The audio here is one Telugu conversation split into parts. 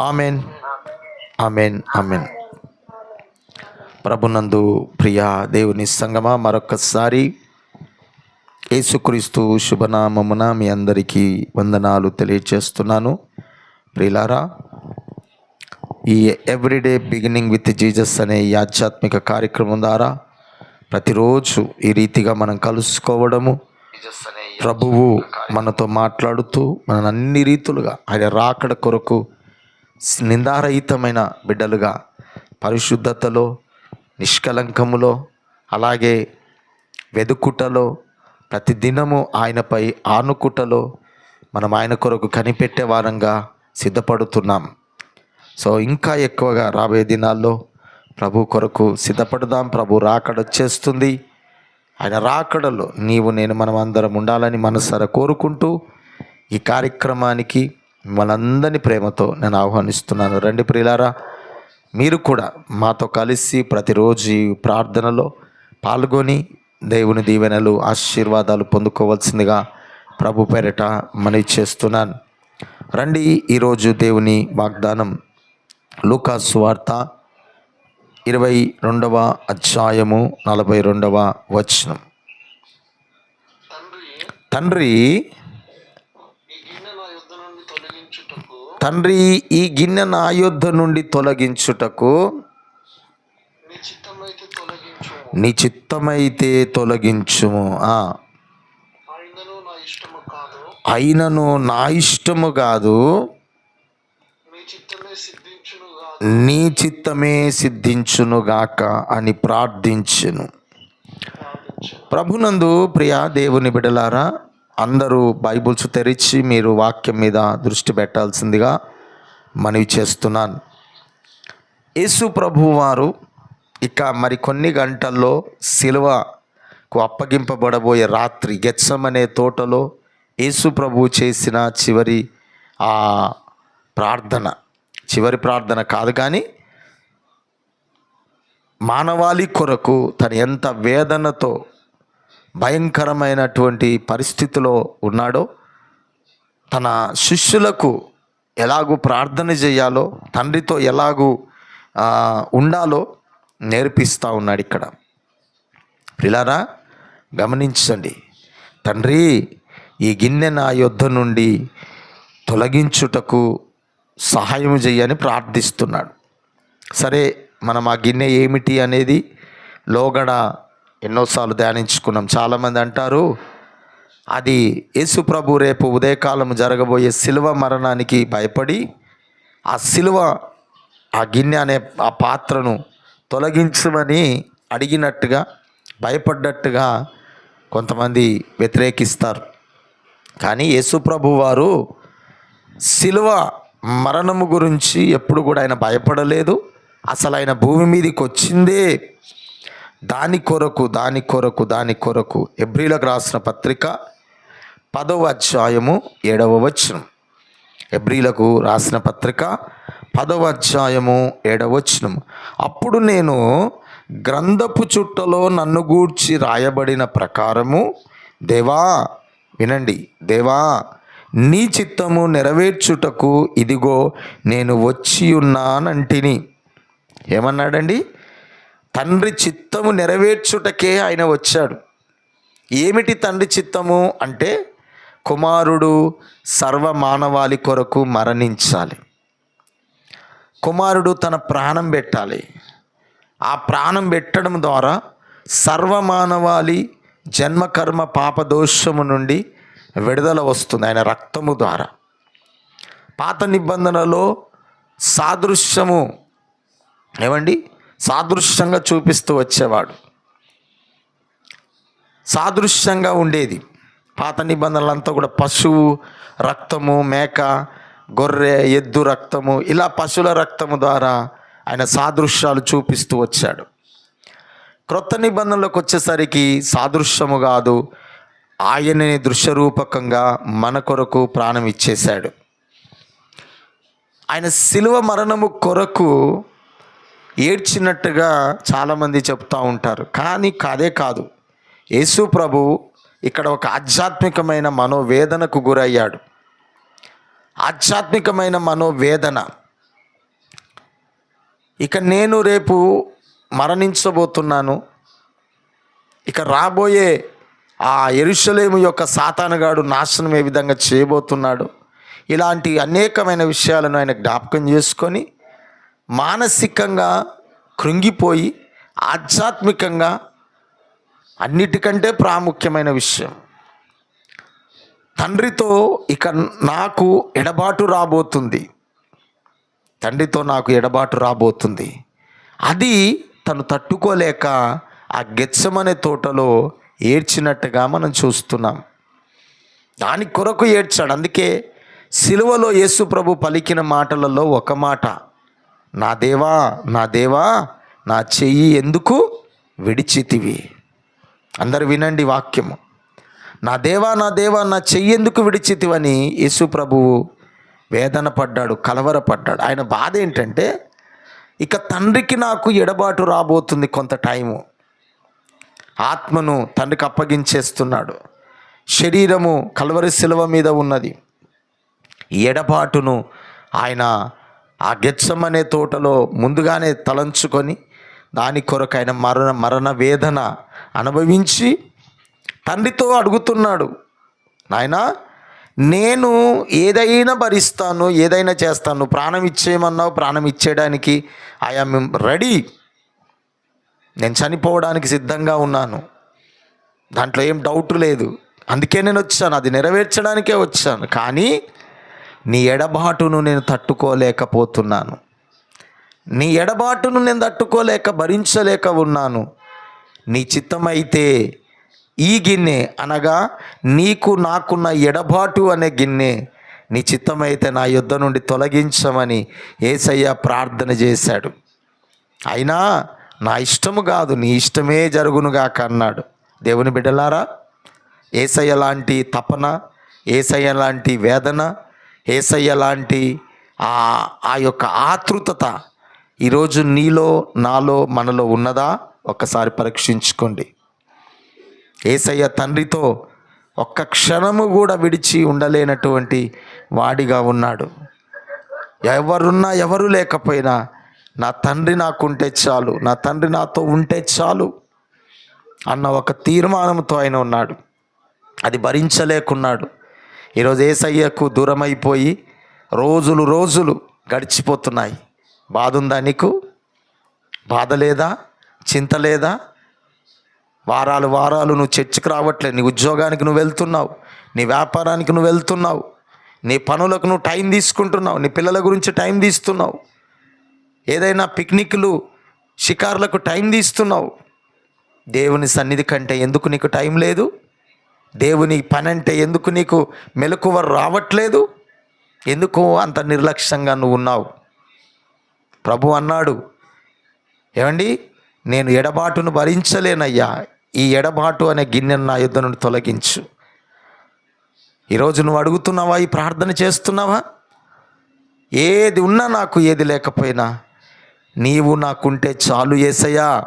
ఆమెన్. Amen amen. ప్రభునందు ప్రియ దేవుని సంగమా మరొకసారి యేసుక్రీస్తు శుభనామమున మీ అందరికీ వందనాలు తెలియజేస్తున్నాను ప్రియులారా ఈ ఎవ్రీడే బిగినింగ్ విత్ జీజస్ అనే ఈ ఆధ్యాత్మిక కార్యక్రమం ద్వారా ప్రతిరోజు ఈ రీతిగా మనం కలుసుకోవడము ప్రభువు మనతో మాట్లాడుతూ మన అన్ని రీతులుగా ఆయన రాకడ కొరకు నిందారహితమైన బిడ్డలుగా పరిశుద్ధతలో నిష్కలంకములో అలాగే వెదుకుటలో ప్రతిదినము ఆయనపై ఆనుకుటలో మనం ఆయన కొరకు కనిపెట్టే వారంగా సిద్ధపడుతున్నాం. సో ఇంకా ఎక్కువగా రాబోయే దినాల్లో ప్రభు కొరకు సిద్ధపడదాం. ప్రభు రాకడ వచ్చేస్తుంది. ఆయన రాకడలో నీవు నేను మనం అందరం ఉండాలని మనసారా కోరుకుంటూ ఈ కార్యక్రమానికి మనందరినీ ప్రేమతో నేను ఆహ్వానిస్తున్నాను. రండి ప్రియులారా మీరు కూడా మాతో కలిసి ప్రతిరోజు ఈ ప్రార్థనలో పాల్గొని దేవుని దీవెనలు ఆశీర్వాదాలు పొందుకోవాల్సిందిగా ప్రభు పేరిట మనవి చేస్తున్నాను. రండి ఈరోజు దేవుని వాగ్దానం లూకాసు వార్త ఇరవై రెండవ అధ్యాయము నలభై రెండవ వచనం. తండ్రి తండ్రి ఈ గిన్నె నా యొద్ద నుండి తొలగించుటకు నీ చిత్తమైతే తొలగించుము. అయినను నా ఇష్టము కాదు నీ చిత్తమే సిద్ధించును కాదు నీ చిత్తమే సిద్ధించునుగాక అని ప్రార్థించును. ప్రభునందు ప్రియ దేవుని బిడలారా అందరూ బైబుల్స్ తెరిచి మీరు వాక్యం మీద దృష్టి పెట్టాల్సిందిగా మనవి చేస్తున్నాను. యేసు ప్రభు వారు ఇక మరి కొన్ని గంటల్లో శిలువకు అప్పగింపబడబోయే రాత్రి గెచ్చమనే తోటలో యేసు ప్రభు చేసిన చివరి ఆ ప్రార్థన. చివరి ప్రార్థన కాదు కానీ మానవాళి కొరకు తను ఎంత వేదనతో భయంకరమైనటువంటి పరిస్థితిలో ఉన్నాడో తన శిష్యులకు ఎలాగూ ప్రార్థన చేయాలో తండ్రితో ఎలాగూ ఉండాలో నేర్పిస్తూ ఉన్నాడు ఇక్కడ. పిల్లారా గమనించండి. తండ్రి ఈ గిన్నె నా యుద్ధ నుండి తొలగించుటకు సహాయం చేయని ప్రార్థిస్తున్నాడు. సరే మనం ఆ గిన్నె ఏమిటి అనేది లోగడ ఎన్నోసార్లు ధ్యానించుకున్నాం. చాలామంది అంటారు అది యేసు ప్రభు రేపు ఉదయకాలం జరగబోయే శిలువ మరణానికి భయపడి ఆ శిలువ ఆ గిన్నె అనే ఆ పాత్రను తొలగించమని అడిగినట్టుగా భయపడ్డట్టుగా కొంతమంది వ్యతిరేకిస్తారు. కానీ యేసు ప్రభు వారు శిలువ మరణము గురించి ఎప్పుడు కూడా ఆయన భయపడలేదు. అసలు ఆయన భూమి మీదకి వచ్చిందే. దాని కొరకు దాని కొరకు దాని కొరకు ఎబ్రిలకు రాసిన పత్రిక పదవ అధ్యాయము ఏడవ వచనం. ఎబ్రిలకు రాసిన పత్రిక పదవ అధ్యాయము ఏడవ వచనం. అప్పుడు నేను గ్రంథపు చుట్టలో నన్ను గూర్చి రాయబడిన ప్రకారము దేవా వినండి దేవా నీ చిత్తము నెరవేర్చుటకు ఇదిగో నేను వచ్చి ఉన్నానంటిని ఏమన్నాడండి? తండ్రి చిత్తము నెరవేర్చుటకే ఆయన వచ్చాడు. ఏమిటి తండ్రి చిత్తము అంటే కుమారుడు సర్వ మానవాళి కొరకు మరణించాలి. కుమారుడు తన ప్రాణం పెట్టాలి. ఆ ప్రాణం పెట్టడం ద్వారా సర్వ మానవాళి జన్మకర్మ పాపదోషము నుండి విడుదల వస్తుంది ఆయన రక్తము ద్వారా. పాత నిబంధనలో సాదృశ్యము ఏమండి? సాదృశ్యంగా చూపిస్తూ వచ్చేవాడు. సాదృశ్యంగా ఉండేది. పాత నిబంధనలంతా కూడా పశువు రక్తము మేక గొర్రె ఎద్దు రక్తము ఇలా పశువుల రక్తము ద్వారా ఆయన సాదృశ్యాలు చూపిస్తూ వచ్చాడు. క్రొత్త నిబంధనలకు వచ్చేసరికి సాదృశ్యము కాదు ఆయనని దృశ్యరూపకంగా మన కొరకు ప్రాణం ఇచ్చేశాడు. ఆయన శిలువ మరణము కొరకు ఏడ్చినట్టుగా చాలామంది చెప్తూ ఉంటారు. కానీ కాదే కాదు. యేసు ప్రభు ఇక్కడ ఒక ఆధ్యాత్మికమైన మనోవేదనకు గురయ్యాడు. ఆధ్యాత్మికమైన మనోవేదన. ఇక నేను రేపు మరణించబోతున్నాను. ఇక రాబోయే ఆ ఎరుషలేము యొక్క సాతానుగాడు నాశనం ఏ విధంగా చేయబోతున్నాడు? ఇలాంటి అనేకమైన విషయాలను ఆయన జ్ఞాపకం చేసుకొని మానసికంగా కృంగిపోయి ఆధ్యాత్మికంగా అన్నిటికంటే ప్రాముఖ్యమైన విషయం. తండ్రితో ఇక నాకు ఎడబాటు రాబోతుంది. తండ్రితో నాకు ఎడబాటు రాబోతుంది. అది తను తట్టుకోలేక ఆ గెచ్చమనే తోటలో ఏడ్చినట్టుగా మనం చూస్తున్నాం. దాని కొరకు ఏడ్చాడు. అందుకే సిలువలో యేసు ప్రభు పలికిన మాటలలో ఒక మాట నా దేవా నా దేవా నా చెయ్యి ఎందుకు విడిచితివి? అందరు వినండి వాక్యము. నా దేవా నా దేవా నా చెయ్యి ఎందుకు విడిచితివని? యేసు ప్రభువు వేదన పడ్డాడు కలవరపడ్డాడు ఆయన బాధ ఏంటంటే ఇక తండ్రికి నాకు ఎడబాటు రాబోతుంది కొంత టైము. ఆత్మను తండ్రికి అప్పగించేస్తున్నాడు. శరీరము కలవరి శిలువ మీద ఉన్నది. ఎడబాటును ఆయన ఆ గెచ్చమనే తోటలో ముందుగానే తలంచుకొని దాని కొరకు ఆయన మరణ మరణ వేదన అనుభవించి తండ్రితో అడుగుతున్నాడు నాయన నేను ఏదైనా భరిస్తాను ఏదైనా చేస్తాను ప్రాణం ఇచ్చేయమన్నావు ప్రాణం ఇచ్చేయడానికి ఐఎమ్ రెడీ. నేను చనిపోవడానికి సిద్ధంగా ఉన్నాను. దాంట్లో ఏం డౌట్ లేదు. అందుకే నేను వచ్చాను. అది నెరవేర్చడానికే వచ్చాను. కానీ నీ ఎడబాటును నేను తట్టుకోలేకపోతున్నాను. నీ ఎడబాటును నేను తట్టుకోలేక భరించలేక ఉన్నాను. నీ చిత్తమైతే ఈ గిన్నె అనగా నీకు నాకున్న ఎడబాటు అనే గిన్నె నీ చిత్తమైతే నా యుద్ధ నుండి తొలగించమని ఏసయ్య ప్రార్థన చేశాడు. అయినా నా ఇష్టము కాదు నీ ఇష్టమే జరుగునుగాక అన్నాడు. దేవుని బిడ్డలారా ఏసయ్య లాంటి తపన ఏసయ్య లాంటి వేదన ఏసయ్య లాంటి ఆ ఆ యొక్క ఆతృతత ఈరోజు నీలో నాలో మనలో ఉన్నదా? ఒక్కసారి పరీక్షించుకోండి. ఏసయ్య తండ్రితో ఒక్క క్షణము కూడా విడిచి ఉండలేనటువంటి వాడిగా ఉన్నాడు. ఎవరున్నా ఎవరు లేకపోయినా నా తండ్రి నాకుంటే చాలు నా తండ్రి నాతో ఉంటే చాలు అన్న ఒక తీర్మానంతో ఆయన ఉన్నాడు. అది భరించలేకున్నాడు. ఈరోజు ఏసయ్యకు దూరమైపోయి రోజులు రోజులు గడిచిపోతున్నాయి. బాధ ఉందా నీకు? బాధ లేదా చింత లేదా? వారాలు వారాలు నువ్వు చర్చికి రావట్లేదు. నీ ఉద్యోగానికి నువ్వు వెళ్తున్నావు. నీ వ్యాపారానికి నువ్వు వెళ్తున్నావు. నీ పనులకు నువ్వు టైం తీసుకుంటున్నావు. నీ పిల్లల గురించి టైం తీస్తున్నావు. ఏదైనా పిక్నిక్లు షికార్లకు టైం తీస్తున్నావు. దేవుని సన్నిధి కంటే ఎందుకు నీకు టైం లేదు? దేవుని పని అంటే ఎందుకు నీకు మెలకువ రావట్లేదు? ఎందుకు అంత నిర్లక్ష్యంగా నువ్వు ఉన్నావు? ప్రభు అన్నాడు ఏమండి? నేను ఎడబాటును భరించలేనయ్యా. ఈ ఎడబాటు అనే గిన్నెను నా యుద్ధ నుండి తొలగించు. ఈరోజు నువ్వు అడుగుతున్నావా ఈ ప్రార్థన చేస్తున్నావా? ఏది ఉన్నా నాకు ఏది లేకపోయినా నీవు నాకుంటే చాలు ఏసయ్యా.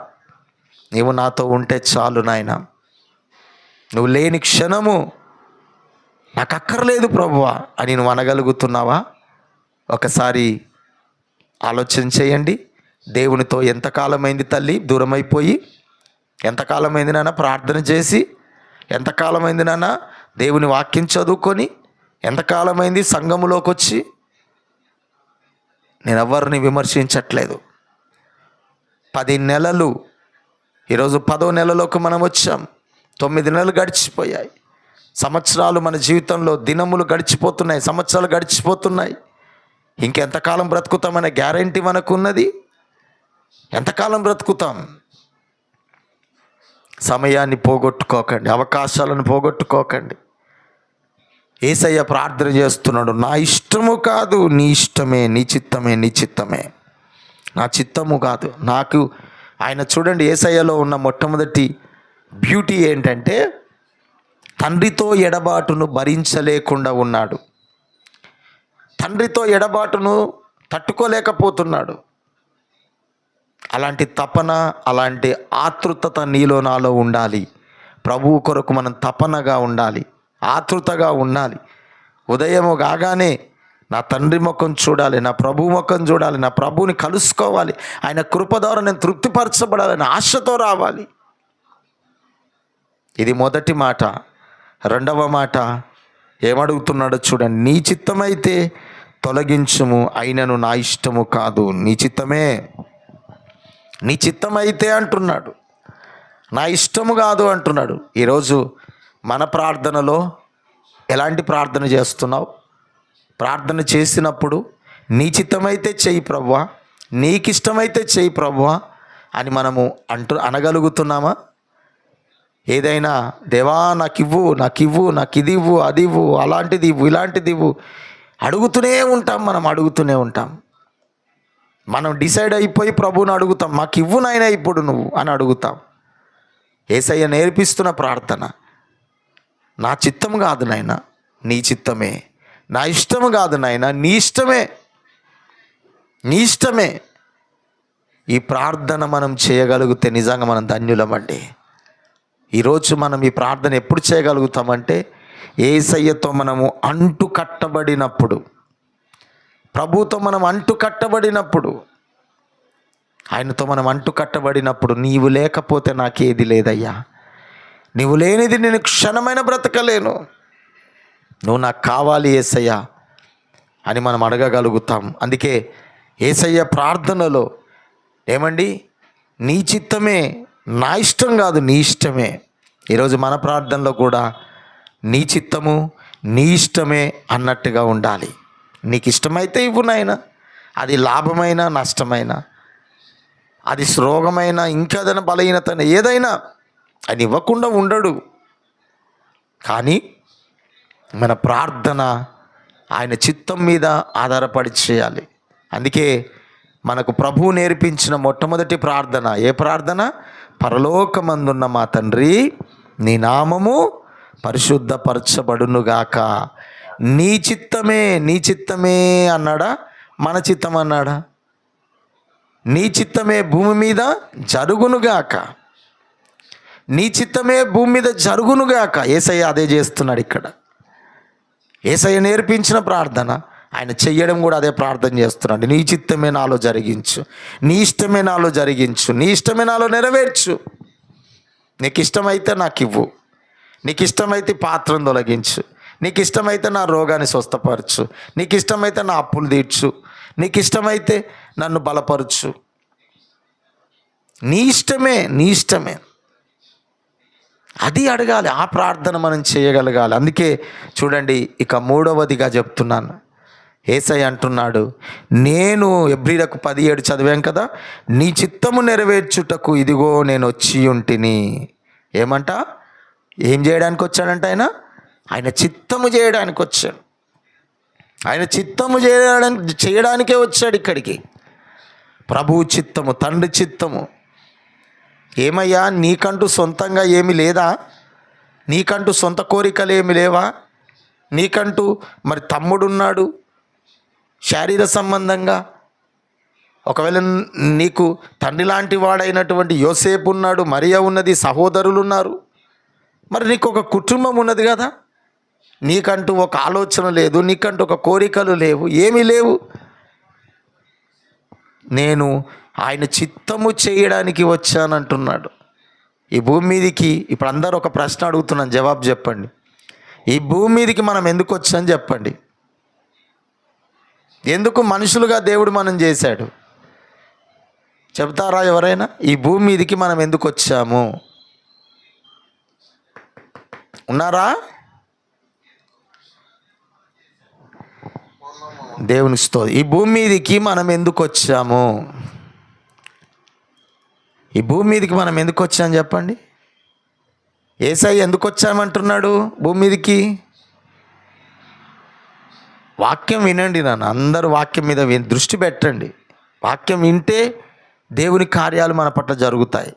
నీవు నాతో ఉంటే చాలు నాయన. నువ్వు లేని క్షణము నాకు అక్కర్లేదు ప్రభువా అని నువ్వు అనగలుగుతున్నావా? ఒకసారి ఆలోచన చేయండి. దేవునితో ఎంతకాలమైంది తల్లి? దూరమైపోయి ఎంతకాలమైంది నాన్న ప్రార్థన చేసి ఎంతకాలమైంది నాన్న దేవుని వాక్యం చదువుకొని ఎంతకాలమైంది సంఘములోకి వచ్చి నేను ఎవరిని విమర్శించట్లేదు. పది నెలలు. ఈరోజు పదో నెలలోకి మనం వచ్చాం. తొమ్మిది నెలలు గడిచిపోయాయి. సంవత్సరాలు మన జీవితంలో దినములు గడిచిపోతున్నాయి సంవత్సరాలు గడిచిపోతున్నాయి. ఇంకెంతకాలం బ్రతుకుతామనే గ్యారంటీ మనకు ఉన్నది ఎంతకాలం బ్రతుకుతాం? సమయాన్ని పోగొట్టుకోకండి అవకాశాలను పోగొట్టుకోకండి. ఏసయ్య ప్రార్థన చేస్తున్నాడు నా ఇష్టము కాదు నీ ఇష్టమే నీ చిత్తమే నీ చిత్తమే. నా చిత్తము కాదు. నాకు ఆయన చూడండి ఏసయ్యలో ఉన్న మొట్టమొదటి బ్యూటీ ఏంటంటే తండ్రితో ఎడబాటును భరించలేకుండా ఉన్నాడు. తండ్రితో ఎడబాటును తట్టుకోలేకపోతున్నాడు. అలాంటి తపన అలాంటి ఆతృతత నీలో నాలో ఉండాలి. ప్రభువు కొరకు మనం తపనగా ఉండాలి ఆతృతగా ఉండాలి. ఉదయము కాగానే నా తండ్రి ముఖం చూడాలి నా ప్రభు ముఖం చూడాలి నా ప్రభువుని కలుసుకోవాలి. ఆయన కృప ద్వారా నేను తృప్తిపరచబడాలని ఆశతో రావాలి. ఇది మొదటి మాట. రెండవ మాట ఏమడుగుతున్నాడో చూడండి. నీ చిత్తమైతే తొలగించుము అయినను నా ఇష్టము కాదు. నీ చిత్తమే. నీ చిత్తమైతే అంటున్నాడు. నా ఇష్టము కాదు అంటున్నాడు. ఈరోజు మన ప్రార్థనలో ఎలాంటి ప్రార్థన చేస్తున్నావు? ప్రార్థన చేసినప్పుడు నీ చిత్తమైతే చెయ్యి ప్రవ్వా నీకిష్టమైతే చెయ్యి ప్రవ్వా అని మనము అంటూ అనగలుగుతున్నామా? ఏదైనా దేవా నాకు ఇవ్వు నాకు ఇవ్వు నాకు ఇది ఇవ్వు అది ఇవ్వు అలాంటిది ఇవ్వు ఇలాంటిది ఇవ్వు అడుగుతూనే ఉంటాం మనం అడుగుతూనే ఉంటాం. మనం డిసైడ్ అయిపోయి ప్రభువుని అడుగుతాం మాకు ఇవ్వు నాయన ఇప్పుడు నువ్వు అని అడుగుతాం. ఏసయ్య నేర్పిస్తున్న ప్రార్థన నా చిత్తం కాదు నాయన నీ చిత్తమే నా ఇష్టము కాదు నాయన నీ ఇష్టమే. నీ ఇష్టమే. ఈ ప్రార్థన మనం చేయగలిగితే నిజంగా మనం ధన్యులమండి. ఈరోజు మనం ఈ ప్రార్థన ఎప్పుడు చేయగలుగుతామంటే ఏసయ్యతో మనము అంటు కట్టబడినప్పుడు ప్రభుతో మనం అంటు కట్టబడినప్పుడు ఆయనతో మనం అంటు కట్టబడినప్పుడు నీవు లేకపోతే నాకేది లేదయ్యా. నీవు లేనిది నేను క్షణమైన బ్రతకలేను. నువ్వు నాకు కావాలి ఏసయ్యా అని మనం అడగగలుగుతాం. అందుకే ఏసయ్య ప్రార్థనలో ఏమండి? నీ చిత్తమే నా ఇష్టం కాదు నీ ఇష్టమే. ఈరోజు మన ప్రార్థనలో కూడా నీ చిత్తము నీ ఇష్టమే అన్నట్టుగా ఉండాలి. నీకు ఇష్టమైతే ఇవ్వు నాయన. అది లాభమైన నష్టమైన అది శ్రోగమైన ఏదైనా బలహీనత ఏదైనా అది ఇవ్వకుండా ఉండడు. కానీ మన ప్రార్థన ఆయన చిత్తం మీద ఆధారపడి చేయాలి అందుకే మనకు ప్రభువు నేర్పించిన మొట్టమొదటి ప్రార్థన ఏ ప్రార్థన? పరలోకమందున్న మా తండ్రి నీ నామము పరిశుద్ధపరచబడునుగాక. నీ చిత్తమే నీ చిత్తమే అన్నాడా? మన చిత్తం అన్నాడా? నీ చిత్తమే భూమి మీద జరుగునుగాక. నీ చిత్తమే భూమి మీద జరుగునుగాక. ఏసయ్య అదే చేస్తున్నాడు ఇక్కడ. ఏసయ్య నేర్పించిన ప్రార్థన. ఆయన చెయ్యడం కూడా అదే ప్రార్థన చేస్తున్నాడు. నీ చిత్తమే నాలో జరిగించు. నీ ఇష్టమే నాలో జరిగించు. నీ ఇష్టమే నాలో నెరవేర్చు. నీకు ఇష్టమైతే నాకు ఇవ్వు. నీకు ఇష్టమైతే పాత్రను తొలగించు. నీకు ఇష్టమైతే నా రోగాన్ని స్వస్థపరచు. నీకు ఇష్టమైతే నా అప్పులు తీర్చు. నీకు ఇష్టమైతే నన్ను బలపరచు. నీ ఇష్టమే నీ ఇష్టమే. అది అడగాలి ఆ ప్రార్థన మనం చేయగలగాలి. అందుకే చూడండి ఇక మూడవదిగా చెప్తున్నాను. ఏసై అంటున్నాడు నేను ఎబ్రిలకు పదిహేడు చదివాం కదా నీ చిత్తము నెరవేర్చుటకు ఇదిగో నేను వచ్చి ఉంటిని. ఏమంట? ఏం చేయడానికి వచ్చాడంట ఆయన? ఆయన చిత్తము చేయడానికి వచ్చాడు. ఆయన చిత్తము చేయడానికి చేయడానికే వచ్చాడు ఇక్కడికి. ప్రభు చిత్తము తండ్రి చిత్తము. ఏమయ్యా నీకంటూ సొంతంగా ఏమి లేదా? నీకంటూ సొంత కోరికలు ఏమి లేవా? నీకంటూ మరి తమ్ముడున్నాడు శారీర సంబంధంగా? ఒకవేళ నీకు తండ్రి లాంటి వాడైనటువంటి యోసేపు ఉన్నాడు మరియా ఉన్నది సహోదరులు ఉన్నారు మరి నీకు ఒక కుటుంబం ఉన్నది కదా? నీకంటూ ఒక ఆలోచన లేదు నీకంటూ ఒక కోరికలు లేవు ఏమీ లేవు. నేను ఆయన చిత్తము చేయడానికి వచ్చానంటున్నాడు. ఈ భూమి మీదకి ఇప్పుడు అందరూ ఒక ప్రశ్న అడుగుతున్నాను జవాబు చెప్పండి. ఈ భూమి మీదకి మనం ఎందుకు వచ్చాం చెప్పండి. ఎందుకు మనుషులుగా దేవుడు మనం చేశాడు. చెప్తారా ఎవరైనా? ఈ భూమి మీదకి మనం ఎందుకు వచ్చాము? ఉన్నారా? దేవుని sto ఈ భూమి మీదకి మనం ఎందుకు వచ్చాము? ఈ భూమి మీదకి మనం ఎందుకు వచ్చాం చెప్పండి? ఏసై ఎందుకు వచ్చామంటున్నాడు భూమి మీదకి? వాక్యం వినండి నన్ను అందరూ వాక్యం మీద దృష్టి పెట్టండి. వాక్యం వింటే దేవుని కార్యాలు మన పట్ల జరుగుతాయి.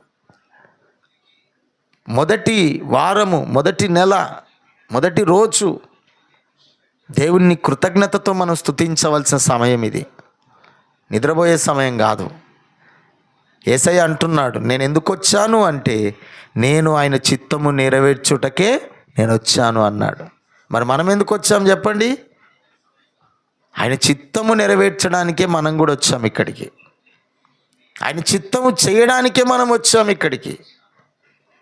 మొదటి వారము మొదటి నెల మొదటి రోజు దేవుని కృతజ్ఞతతో మనం స్తుతించవలసిన సమయం ఇది. నిద్రపోయే సమయం కాదు. ఏసై అంటున్నాడు నేను ఎందుకు వచ్చాను? అంటే నేను ఆయన చిత్తము నెరవేర్చుటకే నేను వచ్చాను అన్నాడు. మరి మనం ఎందుకు వచ్చాం చెప్పండి? ఆయన చిత్తము నెరవేర్చడానికే మనం కూడా వచ్చాం ఇక్కడికి. ఆయన చిత్తము చేయడానికే మనం వచ్చాం ఇక్కడికి.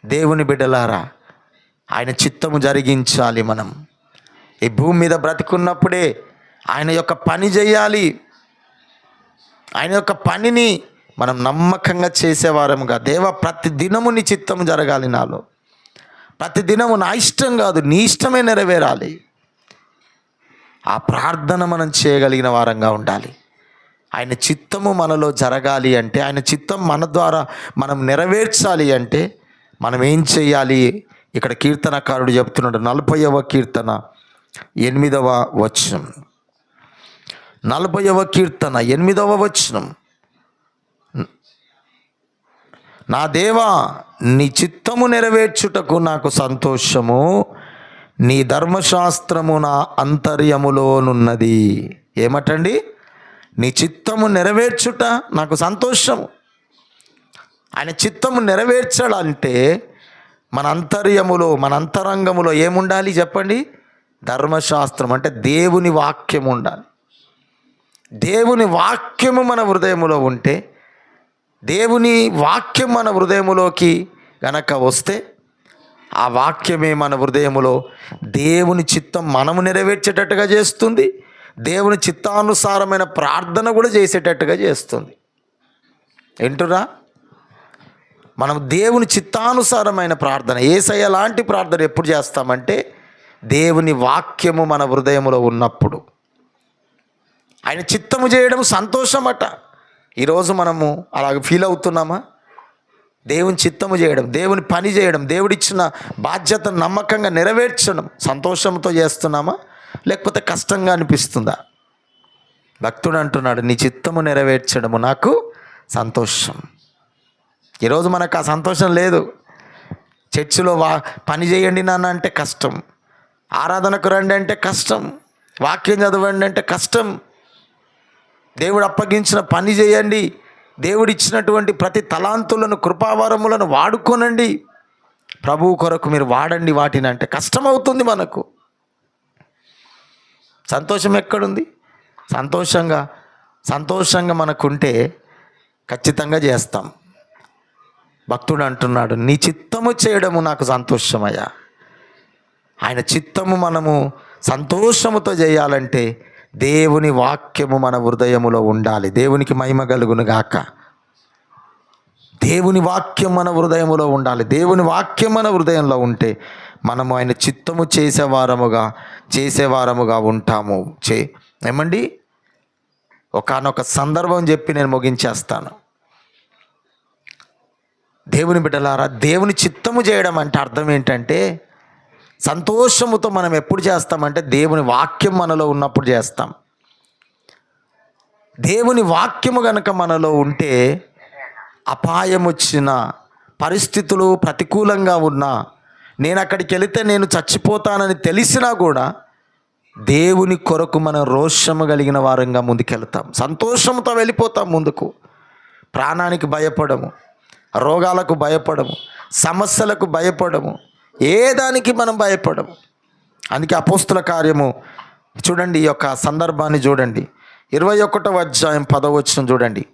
దేవుని బిడ్డలారా ఆయన చిత్తము జరిగించాలి మనం. ఈ భూమి మీద బ్రతికున్నప్పుడే ఆయన యొక్క పని చేయాలి. ఆయన యొక్క పనిని మనం నమ్మకంగా చేసేవారముగా. దేవ ప్రతి దినము నీ చిత్తము జరగాలి నాలో. ప్రతి దినము నా ఇష్టం కాదు నీ ఇష్టమే నెరవేరాలి. ఆ ప్రార్థన మనం చేయగలిగిన వారంగా ఉండాలి. ఆయన చిత్తము మనలో జరగాలి అంటే ఆయన చిత్తం మన ద్వారా మనం నెరవేర్చాలి అంటే మనం ఏం చేయాలి? ఇక్కడ కీర్తనకారుడు చెప్తున్నాడు నలభైవ కీర్తన ఎనిమిదవ వచనం. నలభైవ కీర్తన ఎనిమిదవ వచనం. నా దేవా నీ చిత్తము నెరవేర్చుటకు నాకు సంతోషము. నీ ధర్మశాస్త్రము నా అంతర్యములోనున్నది. ఏమటండి? నీ చిత్తము నెరవేర్చుట నాకు సంతోషము. ఆయన చిత్తము నెరవేర్చాలంటే మన అంతర్యములో మన అంతరంగములో ఏముండాలి చెప్పండి? ధర్మశాస్త్రం అంటే దేవుని వాక్యం ఉండాలి. దేవుని వాక్యము మన హృదయములో ఉంటే దేవుని వాక్యం మన హృదయములోకి గనక వస్తే ఆ వాక్యమే మన హృదయములో దేవుని చిత్తం మనము నెరవేర్చేటట్టుగా చేస్తుంది దేవుని చిత్తానుసారమైన ప్రార్థన కూడా చేసేటట్టుగా చేస్తుంది. ఏంటురా? మనం దేవుని చిత్తానుసారమైన ప్రార్థన ఏసయ్య లాంటి ప్రార్థన ఎప్పుడు చేస్తామంటే దేవుని వాక్యము మన హృదయములో ఉన్నప్పుడు. ఆయన చిత్తము చేయడం సంతోషమట. ఈరోజు మనము అలాగ ఫీల్ అవుతున్నామా? దేవుని చిత్తము చేయడం దేవుని పని చేయడం దేవుడిచ్చిన బాధ్యత నమ్మకంగా నెరవేర్చడం సంతోషంతో చేస్తున్నామా? లేకపోతే కష్టంగా అనిపిస్తుందా? భక్తుడు అంటున్నాడు నీ చిత్తము నెరవేర్చడము నాకు సంతోషం. ఈరోజు మనకు ఆ సంతోషం లేదు. చర్చిలో వా పని చేయండి నాన్న అంటే కష్టం. ఆరాధనకు రండి అంటే కష్టం. వాక్యం చదవండి అంటే కష్టం. దేవుడు అప్పగించిన పని చేయండి. దేవుడిచ్చినటువంటి ప్రతి తలాంతులను కృపావరములను వాడుకోనండి. ప్రభువు కొరకు మీరు వాడండి వాటిని అంటే కష్టమవుతుంది మనకు. సంతోషం ఎక్కడుంది? సంతోషంగా సంతోషంగా మనకుంటే ఖచ్చితంగా చేస్తాం. భక్తుడు అంటున్నాడు నీ చిత్తము చేయడము నాకు సంతోషమయ్యా. ఆయన చిత్తము మనము సంతోషముతో చేయాలంటే దేవుని వాక్యము మన హృదయములో ఉండాలి. దేవునికి మహిమ కలుగును గాక. దేవుని వాక్యం మన హృదయములో ఉండాలి. దేవుని వాక్యం మన హృదయంలో ఉంటే మనము ఆయన చిత్తము చేసేవారముగా చేసేవారముగా ఉంటాము. చే ఏమండి? ఒకనొక సందర్భం చెప్పి నేను ముగించేస్తాను. దేవుని బిడ్డలారా దేవుని చిత్తము చేయడం అంటే అర్థం ఏంటంటే సంతోషముతో మనం ఎప్పుడు చేస్తామంటే దేవుని వాక్యం మనలో ఉన్నప్పుడు చేస్తాం. దేవుని వాక్యము గనక మనలో ఉంటే అపాయం వచ్చిన పరిస్థితులు ప్రతికూలంగా ఉన్నా నేను అక్కడికి వెళితే నేను చచ్చిపోతానని తెలిసినా కూడా దేవుని కొరకు మనం రోషము కలిగిన వారంగా ముందుకెళ్తాం. సంతోషంతో వెళ్ళిపోతాం ముందుకు. ప్రాణానికి భయపడము రోగాలకు భయపడము సమస్యలకు భయపడము ఏ దానికి మనం భయపడము? అందుకే అపోస్తుల కార్యము చూడండి ఈ యొక్క సందర్భాన్ని చూడండి. ఇరవై ఒకటవ అధ్యాయం పదవచనం చూడండి.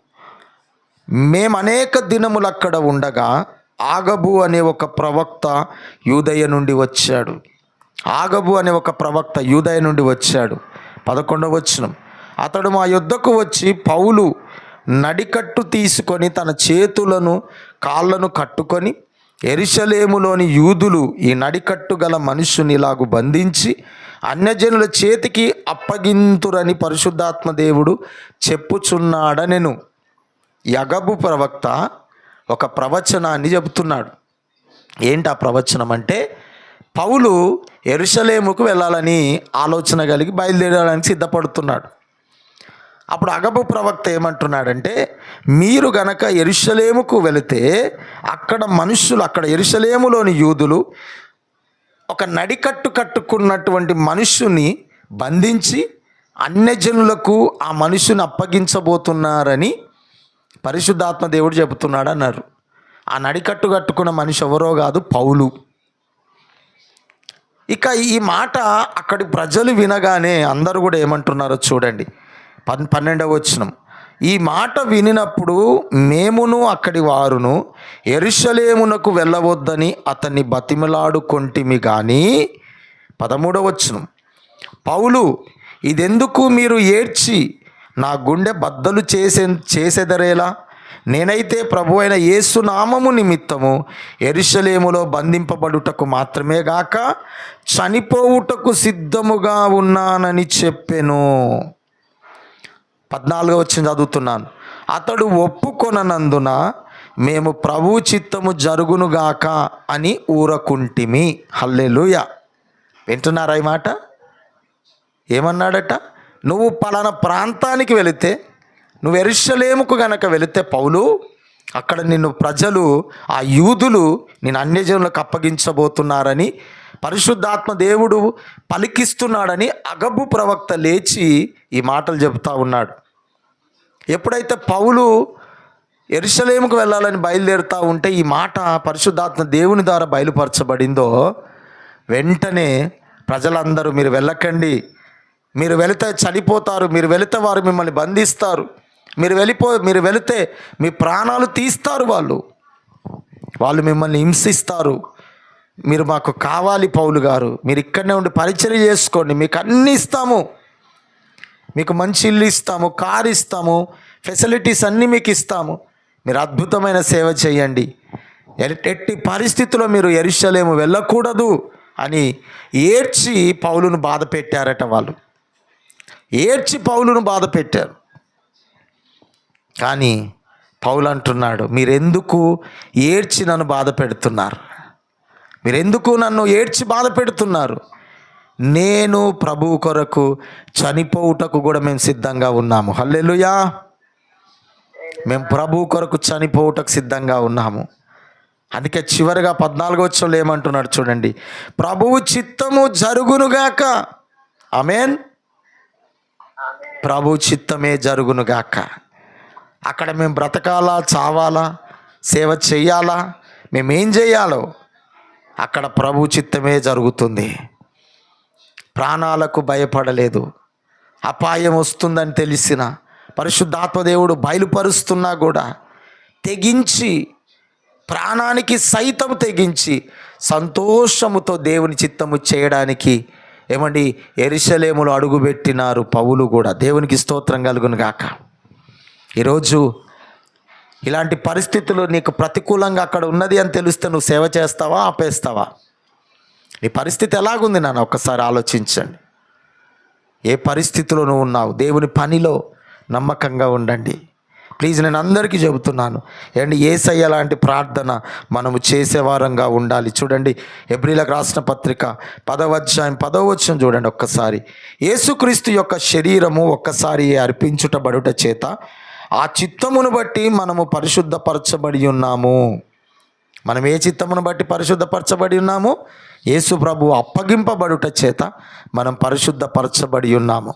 మేము అనేక దినములు అక్కడ ఉండగా ఆగబు అనే ఒక ప్రవక్త యూదయ నుండి వచ్చాడు. ఆగబు అనే ఒక ప్రవక్త యూదయ నుండి వచ్చాడు. పదకొండవ వచనం. అతడు మా యుద్ధకు వచ్చి పౌలు నడికట్టు తీసుకొని తన చేతులను కాళ్ళను కట్టుకొని ఎరిశలేములోని యూదులు ఈ నడికట్టు గల మనుషునిలాగు బంధించి అన్యజనుల చేతికి అప్పగింతురని పరిశుద్ధాత్మ దేవుడు చెప్పుచున్నాడనెను. యగబు ప్రవక్త ఒక ప్రవచనాన్ని చెబుతున్నాడు. ఏంటి ఆ ప్రవచనం అంటే పౌలు ఎరుషలేముకు వెళ్ళాలని ఆలోచన కలిగి బయలుదేరడానికి సిద్ధపడుతున్నాడు. అప్పుడు అగబు ప్రవక్త ఏమంటున్నాడంటే మీరు గనక ఎరుషలేముకు వెళితే అక్కడ మనుషులు అక్కడ ఎరుషలేములోని యూదులు ఒక నడికట్టు కట్టుకున్నటువంటి మనుషుని బంధించి అన్యజనులకు ఆ మనుషుని అప్పగించబోతున్నారని పరిశుద్ధాత్మ దేవుడు చెబుతున్నాడు అన్నారు ఆ నడికట్టు కట్టుకున్న మనిషి ఎవరో కాదు పౌలు. ఇక ఈ మాట అక్కడి ప్రజలు వినగానే అందరూ కూడా ఏమంటున్నారో చూడండి. పన్ పన్నెండవ వచనం. ఈ మాట వినినప్పుడు మేమును అక్కడి వారును ఎరుషలేమునకు వెళ్ళవద్దని అతన్ని బతిమలాడుకొంటిమి కానీ పదమూడవ వచనం. పౌలు ఇదెందుకు మీరు ఏడ్చి నా గుండె బద్దలు చేసే చేసెదరేలా? నేనైతే ప్రభు అయిన యేసు నామము నిమిత్తము ఎరుషలేములో బంధింపబడుటకు మాత్రమే గాక చనిపోవుటకు సిద్ధముగా ఉన్నానని చెప్పెను. పద్నాలుగో వచ్చిన చదువుతున్నాను. అతడు ఒప్పుకొననందున మేము ప్రభు చిత్తము జరుగునుగాక అని ఊరకుంటిమి. హల్లెలూయ. వింటున్నారా ఈ మాట? ఏమన్నాడట? నువ్వు పలానా ప్రాంతానికి వెళితే నువ్వు ఎరుషలేముకు గనక వెళితే పౌలు అక్కడ నిన్ను ప్రజలు ఆ యూదులు నేను అన్యజనులకు అప్పగించబోతున్నారని పరిశుద్ధాత్మ దేవుడు పలికిస్తున్నాడని అగబు ప్రవక్త లేచి ఈ మాటలు చెబుతా ఉన్నాడు. ఎప్పుడైతే పౌలు ఎరుషలేముకు వెళ్ళాలని బయలుదేరుతూ ఉంటే ఈ మాట పరిశుద్ధాత్మ దేవుని ద్వారా బయలుపరచబడిందో వెంటనే ప్రజలందరూ మీరు వెళ్ళకండి. మీరు వెళితే చనిపోతారు మీరు వెళితే వారు మిమ్మల్ని బంధిస్తారు. మీరు వెళ్ళిపో మీరు వెళితే మీ ప్రాణాలు తీస్తారు వాళ్ళు. వాళ్ళు మిమ్మల్ని హింసిస్తారు. మీరు మాకు కావాలి పౌలు గారు. మీరు ఇక్కడనే ఉండి పరిచయం చేసుకోండి. మీకు అన్నీ ఇస్తాము. మీకు మంచి ఇల్లు ఇస్తాము కారు ఇస్తాము ఫెసిలిటీస్ అన్నీ మీకు ఇస్తాము. మీరు అద్భుతమైన సేవ చేయండి. ఎట్టి పరిస్థితుల్లో మీరు ఎరుషలేము వెళ్ళకూడదు అని ఏడ్చి పౌలును బాధ పెట్టారట వాళ్ళు. ఏడ్చి పౌలును బాధ పెట్టారు. కానీ పౌలు అంటున్నాడు మీరెందుకు ఏడ్చి నన్ను బాధ పెడుతున్నారు? మీరెందుకు నన్ను ఏడ్చి బాధ పెడుతున్నారు? నేను ప్రభువు కొరకు చనిపోవుటకు కూడా మేము సిద్ధంగా ఉన్నాము. హల్లెలుయా. మేము ప్రభు కొరకు చనిపోవుటకు సిద్ధంగా ఉన్నాము. అందుకే చివరిగా పద్నాలుగో వచ్చంలో ఏమంటున్నాడు చూడండి. ప్రభువు చిత్తము జరుగునుగాక. ఆమెన్. ప్రభు చిత్తమే జరుగునుగాక. అక్కడ మేము బ్రతకాలా చావాలా సేవ చెయ్యాలా మేమేం చేయాలో అక్కడ ప్రభు చిత్తమే జరుగుతుంది. ప్రాణాలకు భయపడలేదు. అపాయం వస్తుందని తెలిసిన పరిశుద్ధాత్మదేవుడు బయలుపరుస్తున్నా కూడా తెగించి ప్రాణానికి సైతం తెగించి సంతోషముతో దేవుని చిత్తము చేయడానికి ఏమండి ఎరిశలేములు అడుగుపెట్టినారు పౌలు కూడా. దేవునికి స్తోత్రం కలుగును గాక. ఈరోజు ఇలాంటి పరిస్థితులు నీకు ప్రతికూలంగా అక్కడ ఉన్నది అని తెలిస్తే నువ్వు సేవ చేస్తావా ఆపేస్తావా? నీ పరిస్థితి ఎలాగుంది నాన్న? ఒక్కసారి ఆలోచించండి. ఏ పరిస్థితిలో నువ్వు ఉన్నావు? దేవుని పనిలో నమ్మకంగా ఉండండి. ప్లీజ్ నేను అందరికీ చెబుతున్నాను. ఏంటి? ఏసయ్య లాంటి ప్రార్థన మనము చేసేవారంగా ఉండాలి. చూడండి ఎబ్రిలకు రాసిన పత్రిక పదవ అధ్యాయం చూడండి ఒక్కసారి. యేసుక్రీస్తు యొక్క శరీరము ఒక్కసారి అర్పించుటబడుట చేత ఆ చిత్తమును బట్టి మనము పరిశుద్ధపరచబడి ఉన్నాము. మనం ఏ చిత్తమును బట్టి పరిశుద్ధపరచబడి ఉన్నాము? యేసు ప్రభు అప్పగింపబడుట చేత మనం పరిశుద్ధపరచబడి ఉన్నాము.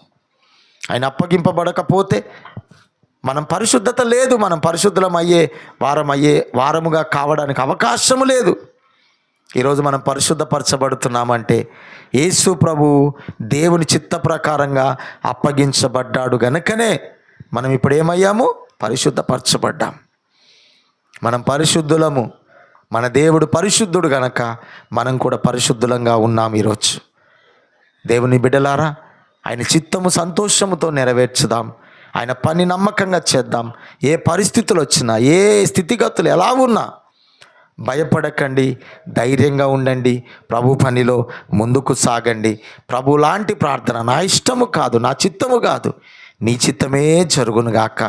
ఆయన అప్పగింపబడకపోతే మనం పరిశుద్ధత లేదు మనం పరిశుద్ధులం అయ్యే వారం అయ్యే వారముగా కావడానికి అవకాశము లేదు. ఈరోజు మనం పరిశుద్ధపరచబడుతున్నామంటే యేసు ప్రభు దేవుని చిత్త ప్రకారంగా అప్పగించబడ్డాడు గనుకనే మనం ఇప్పుడు ఏమయ్యాము పరిశుద్ధపరచబడ్డాం. మనం పరిశుద్ధులము. మన దేవుడు పరిశుద్ధుడు గనక మనం కూడా పరిశుద్ధులంగా ఉన్నాం ఈరోజు. దేవుని బిడ్డలారా ఆయన చిత్తము సంతోషముతో నెరవేర్చుదాం. ఆయన పని నమ్మకంగా చేద్దాం. ఏ పరిస్థితులు వచ్చినా ఏ స్థితిగతులు ఎలా ఉన్నా భయపడకండి ధైర్యంగా ఉండండి ప్రభు పనిలో ముందుకు సాగండి. ప్రభు లాంటి ప్రార్థన నా ఇష్టము కాదు నా చిత్తము కాదు నీ చిత్తమే జరుగునుగాక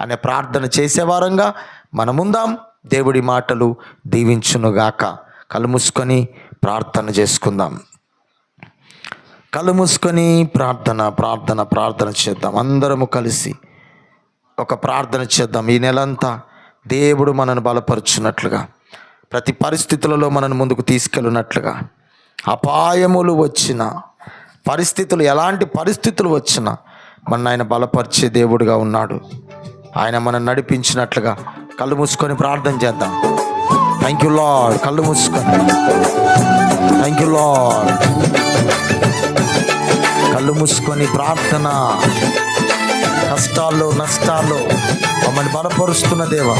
అనే ప్రార్థన చేసేవారంగా మనముందాం. దేవుడి మాటలు దీవించునుగాక. కళ్ళు మూసుకొని ప్రార్థన చేసుకుందాం. కళ్ళు మూసుకొని ప్రార్థన ప్రార్థన ప్రార్థన చేద్దాం. అందరము కలిసి ఒక ప్రార్థన చేద్దాం. ఈ నెలంతా దేవుడు మనను బలపరుచున్నట్లుగా ప్రతి పరిస్థితులలో మనను ముందుకు తీసుకెళ్ళినట్లుగా అపాయములు వచ్చిన పరిస్థితులు ఎలాంటి పరిస్థితులు వచ్చినా మన ఆయన బలపరిచే దేవుడుగా ఉన్నాడు. ఆయన మనం నడిపించినట్లుగా కళ్ళు మూసుకొని ప్రార్థన చేద్దాం. థ్యాంక్ యూ లాడ్ కళ్ళు మూసుకొని. థ్యాంక్ యూ లాడ్ కళ్ళు మూసుకొని ప్రార్థన. కష్టాల్లో నష్టాల్లో మమ్మల్ని బలపరుస్తున్న దేవా.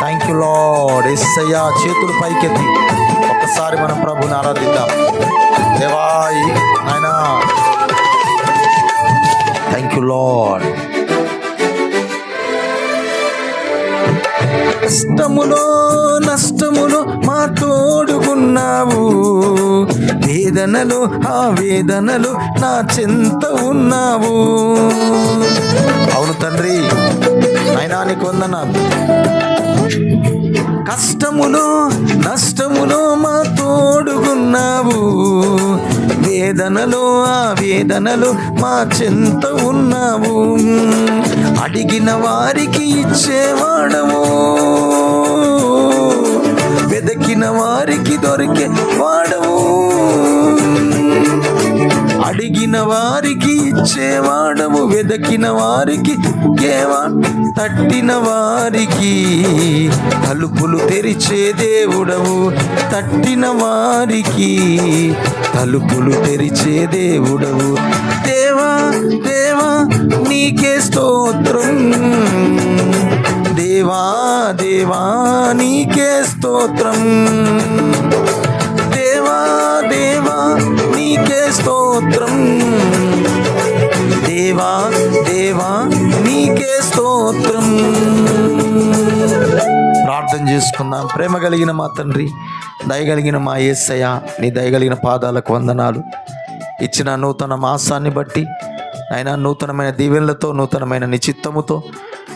థ్యాంక్ యూ లాడ్ ఎస్సయ్య చేతులు పైకెత్తి ఒక్కసారి మనం ప్రభుని ఆరాధిద్దాం. దేవాయ్ నాయనా. థ్యాంక్ యూ లాడ్ కష్టములో నష్టములో మా తోడుకున్నావు వేదనలు ఆ వేదనలు నా చెంత ఉన్నావు. అవును తండ్రి అయినా నీకు వందనాలు. కష్టములో నష్టములో మా తోడుగున్నావు. వేదనలో ఆ వేదనలు మా చెంత ఉన్నావు. అడిగిన వారికి ఇచ్చేవాడము. వెదకిన వారికి దొరికే వాడము. అడిగిన వారికి ఇచ్చేవాడము. వెదకిన వారికి కేవా తట్టిన వారికి. తలుపులు తెరిచే దేవుడవు. తట్టిన వారికి తలుపులు తెరిచే దేవుడవు. దేవా దేవా నీకే స్తోత్రం. దేవా దేవా నీకే స్తోత్రం. దేవా దేవా నీకే స్తోత్రం. దేవా దేవా నీకే స్తోత్రం. ప్రార్థన చేసుకుందాం. ప్రేమ కలిగిన మా తండ్రి దయగలిగిన మా ఏసయ్య నీ దయగలిగిన పాదాలకు వందనాలు. ఇచ్చిన నూతన మాసాన్ని బట్టి అయినా నూతనమైన దీవెనలతో నూతనమైన నిశ్చిత్తముతో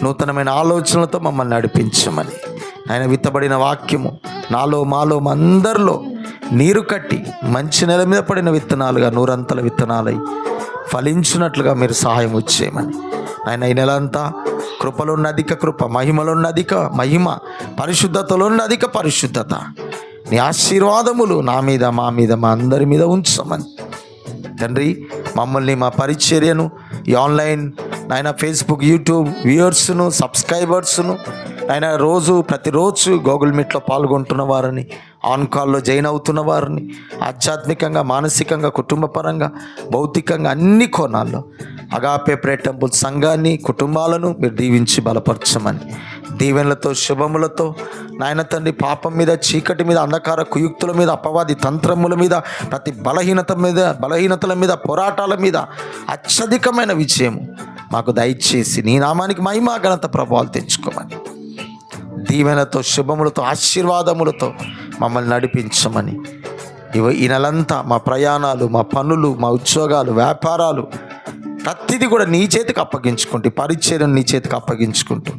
నూతనమైన ఆలోచనలతో మమ్మల్ని నడిపించమని. ఆయన విత్తబడిన వాక్యము నాలో మాలో అందరిలో నీరు కట్టి మంచి నెల మీద పడిన విత్తనాలుగా నూరంతల విత్తనాలై ఫలించినట్లుగా మీరు సహాయం వచ్చేయమని. ఆయన ఈ నెల అంతా కృపలో ఉన్న అధిక కృప మహిమలోన్న అధిక మహిమ పరిశుద్ధతలో ఉన్న అధిక పరిశుద్ధత. నీ ఆశీర్వాదములు నా మీద మా మీద మా అందరి మీద ఉంచమని. తండ్రి మమ్మల్ని మా పరిచర్యను ఈ ఆన్లైన్ నాయన ఫేస్బుక్ యూట్యూబ్ వ్యూయర్స్ను సబ్స్క్రైబర్స్ను ఆయన రోజు ప్రతిరోజు గూగుల్ మీట్లో పాల్గొంటున్న వారిని ఆన్ కాల్లో జాయిన్ అవుతున్న వారిని ఆధ్యాత్మికంగా మానసికంగా కుటుంబపరంగా భౌతికంగా అన్ని కోణాల్లో అగాపే ప్రే టెంపుల్ సంఘాన్ని కుటుంబాలను మీరు దీవించి బలపరచమని. దీవెనలతో శుభములతో నాయన తండ్రి పాపం మీద చీకటి మీద అంధకార కుయుక్తుల మీద అపవాది తంత్రముల మీద ప్రతి బలహీనత మీద బలహీనతల మీద పోరాటాల మీద అత్యధికమైన విజయం మాకు దయచేసి నీ నామానికి మహిమా ఘనత ప్రభావాలు తెచ్చుకోమని. దీవెనతో శుభములతో ఆశీర్వాదములతో మమ్మల్ని నడిపించమని. ఇవ ఈ నెలంతా మా ప్రయాణాలు మా పనులు మా ఉద్యోగాలు వ్యాపారాలు ప్రతిదీ కూడా నీ చేతికి అప్పగించుకుంటూ పరిచర్యను నీ చేతికి అప్పగించుకుంటూ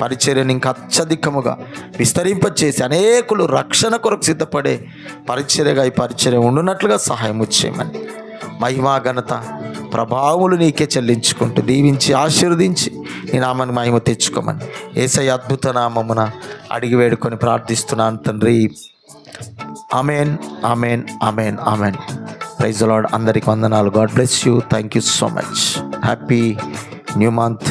పరిచర్యను ఇంకా అత్యధికముగా విస్తరింపచేసి అనేకులు రక్షణ కొరకు సిద్ధపడే పరిచర్యగా ఈ పరిచర్య ఉండునట్లుగా సహాయం వచ్చేయమని. మహిమా ఘనత ప్రభావములు నీకే చెల్లించుకుంటూ దీవించి ఆశీర్వదించి నీ నామాన్ని మహిమ తెచ్చుకోమని. ఏసై అద్భుత నామమున అడిగి వేడుకొని ప్రార్థిస్తున్నాను తండ్రి. అమేన్ అమేన్ అమేన్ అమేన్ ప్రైజ్ లాడ్ అందరికి వందనాలు. God bless you thank you so much happy new month